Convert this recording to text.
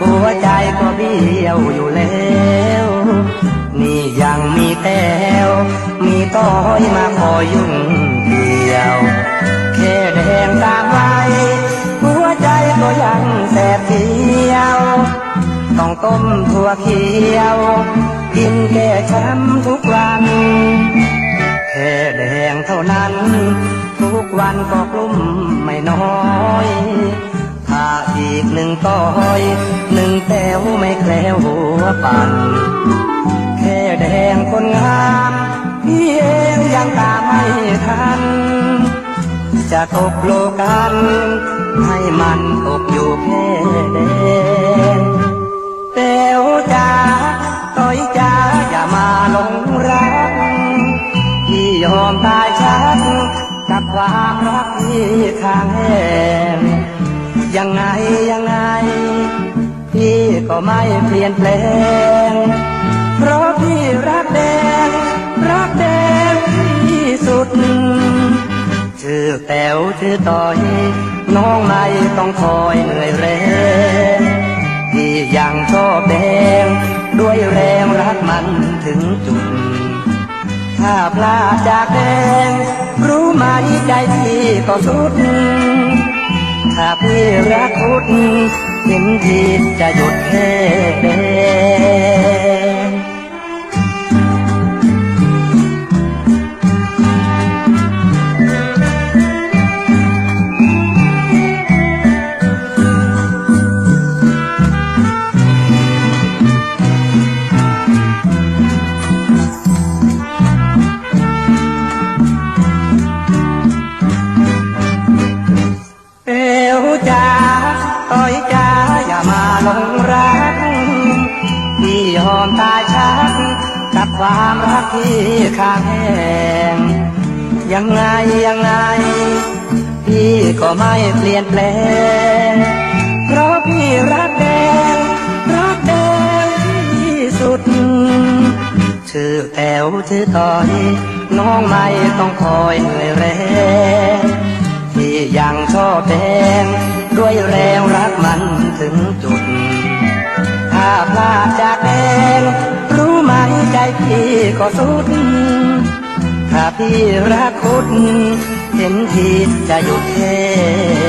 หัวใจก็เบี้ยวอยู่แล้วนี่ยังมีแต้วมีต้อยมาคอยยุ่งเดียว ยว กินแก้ช้ำทุกวัน แค่แดงเท่านั้น ทุกวันก็กลุ้มไม่น้อยถ้าอีกหนึ่งต้อยหนึ่งแต้วไม่แคล้วหัวปั่นแค่แดงคนงามพี่เองยังตามไม่ทัน จะตกโลกัน ให้มันตกอยู่แค่แดง ความรักที่ข้างแหงยังไงยังไง พี่ก็ไม่เปลี่ยนแปลง เพราะพี่รักแดง รักแดงที่สุด ชื่อแต๋วชื่อต่อย น้องไม่ต้องคอยเหนื่อยแรงที่ยังชอบแดง ด้วยแรงรักมันถึงจุด ถ้าพลาดจากแดง ใจพี่ก็สุด ถ้าพี่รักคุดเห็นทีจะหยุดแค่ ความรักที่ข้างแห้งยังไงยังไง พี่ก็ไม่เปลี่ยนแปลง เพราะพี่รักแดง รักแดงที่สุด ชื่อแต๋วชื่อต่อย น้องไม่ต้องคอยเหนื่อยแรงที่ยังชอบแดง ด้วยแรงรักมันถึงจุด ก็สุด ถ้าพี่รักคุณเห็นทีจะหยุดแค่